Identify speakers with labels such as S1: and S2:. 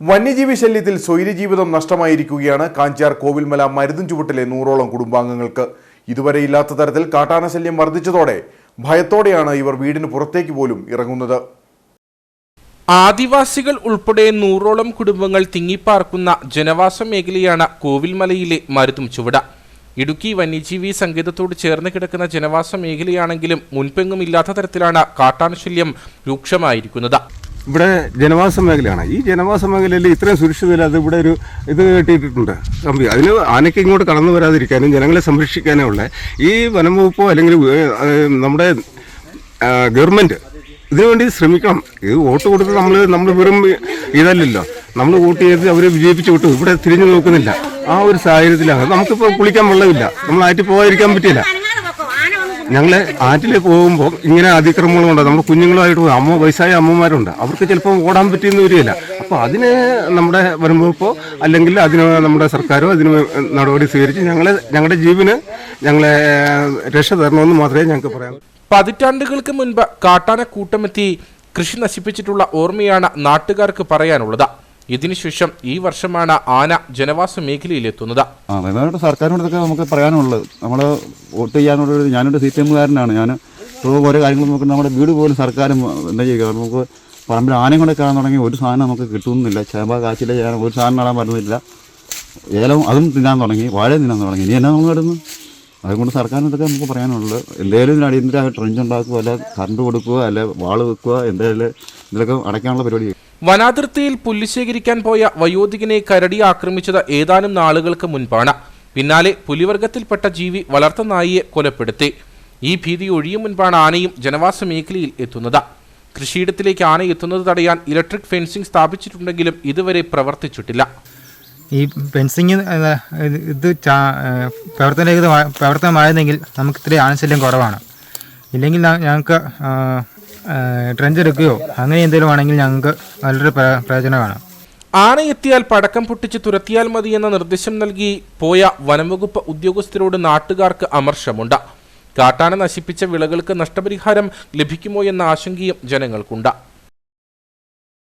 S1: വന്യജീവി ശല്യത്തിൽ സ്വൈര്യജീവിതം നഷ്ടമായിരിക്കുകയാണ് കാഞ്ചാർ കോവിൽമല മരുതും ചുവട്ടിലെ നൂറോളം കുടുംബാംഗങ്ങൾക്ക്. ഇതുവരെ ഇല്ലാത്ത തരത്തിൽ കാട്ടാന ശല്യം വർദ്ധിച്ചതോടെ ഭയത്തോടെയാണ് ഇവർ വീടിന് പുറത്തേക്ക് പോലും ഇറങ്ങുന്നത്.
S2: ആദിവാസികൾ ഉൾപ്പെടെ നൂറോളം കുടുംബങ്ങൾ തിങ്ങിപ്പാർക്കുന്ന ജനവാസ മേഖലയാണ് കോവിൽമലയിലെ മരുതും ചുവട. ഇടുക്കി വന്യജീവി സങ്കേതത്തോട് ചേർന്ന് കിടക്കുന്ന ജനവാസ മേഖലയാണെങ്കിലും മുൻപെങ്ങും ഇല്ലാത്ത തരത്തിലാണ് കാട്ടാനശല്യം രൂക്ഷമായിരിക്കുന്നത്.
S3: ഇവിടെ ജനവാസ മേഖലയാണ്. ഈ ജനവാസ മേഖലയിൽ ഇത്രയും സുരക്ഷിതമില്ലാതെ ഇവിടെ ഒരു ഇത് കെട്ടിയിട്ടുണ്ട് കമ്പി. അതിന് ആനയ്ക്ക് ഇങ്ങോട്ട് കടന്നു വരാതിരിക്കാനും ജനങ്ങളെ സംരക്ഷിക്കാനും ഉള്ള. ഈ വനം വകുപ്പോ അല്ലെങ്കിൽ നമ്മുടെ ഗവൺമെന്റ് ഇതിനുവേണ്ടി ശ്രമിക്കണം. ഇത് വോട്ട് കൊടുത്ത് നമ്മൾ നമ്മൾ വെറും ഇതല്ലല്ലോ. നമ്മൾ വോട്ട് ചെയ്ത് അവരെ വിജയിപ്പിച്ച് വിട്ടു. ഇവിടെ തിരിഞ്ഞു നോക്കുന്നില്ല. ആ ഒരു സാഹചര്യത്തിലാണ്. നമുക്കിപ്പോൾ കുളിക്കാൻ വെള്ളമില്ല. നമ്മൾ ആറ്റി പോകാതിരിക്കാൻ പറ്റില്ല ഞങ്ങൾ ആറ്റിൽ പോകുമ്പോൾ ഇങ്ങനെ അതിക്രമങ്ങളുണ്ട് നമ്മുടെ കുഞ്ഞുങ്ങളുമായിട്ട് പോകും. അമ്മ വയസ്സായ അമ്മമാരുണ്ട് അവർക്ക് ചിലപ്പോൾ ഓടാൻ പറ്റിയെന്ന് വരികയില്ല. അപ്പോൾ അതിന് നമ്മുടെ വരുമ്പോൾ അല്ലെങ്കിൽ അതിന് നമ്മുടെ സർക്കാരോ അതിന് നടപടി സ്വീകരിച്ച് ഞങ്ങളെ ഞങ്ങളുടെ ജീവന് ഞങ്ങളെ രക്ഷ തരണമെന്ന് മാത്രമേ ഞങ്ങൾക്ക് പറയാം
S2: പതിറ്റാണ്ടുകൾക്ക് മുൻപ് കാട്ടാന കൂട്ടമെത്തി കൃഷി നശിപ്പിച്ചിട്ടുള്ള ഓർമ്മയാണ് നാട്ടുകാർക്ക് പറയാനുള്ളത്. ഇതിനുശേഷം ഈ വർഷമാണ് ആന ജനവാസ മേഖലയിലെത്തുന്നത്.
S4: മെയിനായിട്ട് സർക്കാരിനോട് നമുക്ക് പറയാനുള്ളത് നമ്മൾ വോട്ട് ചെയ്യാനുള്ള ഞാനൊരു സി പി എമ്മുകാരനാണ്. ഞാൻ ഓരോ കാര്യങ്ങൾ നോക്കുന്നത് നമ്മുടെ വീട് പോലും സർക്കാരും എന്താ ചെയ്യുക? നമുക്ക് പറമ്പിൽ ആനയും കൂടെ കാണാൻ തുടങ്ങി ഒരു സാധനം നമുക്ക് കിട്ടുന്നില്ല. ചേമ്പ കാച്ചില ചെയ്യാൻ ഒരു സാധനം നടാൻ പറ്റുന്നില്ല. ഏലം അതും തിന്നാൻ തുടങ്ങി. വാഴ തിന്നാൻ തുടങ്ങി. ഇനി എന്നാ നമ്മൾ നടന്നു അതുകൊണ്ട് സർക്കാരിനൊക്കെ നമുക്ക് പറയാനുള്ളത് എന്തെങ്കിലും ഇതിന് അടിയന്തര ട്രെഞ്ച് ഉണ്ടാക്കുക അല്ലെ കറണ്ട് കൊടുക്കുക അല്ലെ വാൾ വെക്കുക എന്തെങ്കിലും ഇതിലൊക്കെ അടയ്ക്കാനുള്ള പരിപാടി
S2: വനാതിർത്തിയിൽ പുല്ല് ശേഖരിക്കാൻ പോയ വയോധികനെ കരടി ആക്രമിച്ചത് ഏതാനും നാളുകൾക്ക് മുൻപാണ്. പിന്നാലെ പുലിവർഗത്തിൽപ്പെട്ട ജീവി വളർത്ത നായിയെ കൊലപ്പെടുത്തി. ഈ ഭീതി ഒഴിയും മുൻപാണ് ആനയും ജനവാസ മേഖലയിൽ എത്തുന്നത്. കൃഷിയിടത്തിലേക്ക് ആന എത്തുന്നത് തടയാൻ ഇലക്ട്രിക് ഫെൻസിംഗ് സ്ഥാപിച്ചിട്ടുണ്ടെങ്കിലും ഇതുവരെ പ്രവർത്തിച്ചിട്ടില്ല.
S5: ഈ ഫെൻസിങ് ഇത് പ്രവർത്തന പ്രവർത്തനമായിരുന്നെങ്കിൽ നമുക്ക് ഇത്രയും ആനശല്യം കുറവാണ്. ഇല്ലെങ്കിൽ ഞങ്ങൾക്ക് ട്രെഞ്ച് എടുക്കുകയോ അങ്ങനെ എന്തെങ്കിലും ആണെങ്കിൽ ഞങ്ങൾക്ക് നല്ലൊരു പ്രയോജനമാണ്
S2: ആനയെത്തിയാൽ പടക്കം പൊട്ടിച്ച് തുരത്തിയാൽ മതി എന്ന നിർദ്ദേശം നൽകി പോയ വനംവകുപ്പ് ഉദ്യോഗസ്ഥരോട് നാട്ടുകാർക്ക് അമർഷമുണ്ട്. കാട്ടാന നശിപ്പിച്ച വിളകൾക്ക് നഷ്ടപരിഹാരം ലഭിക്കുമോ എന്ന ആശങ്കയും ജനങ്ങൾക്കുണ്ട്.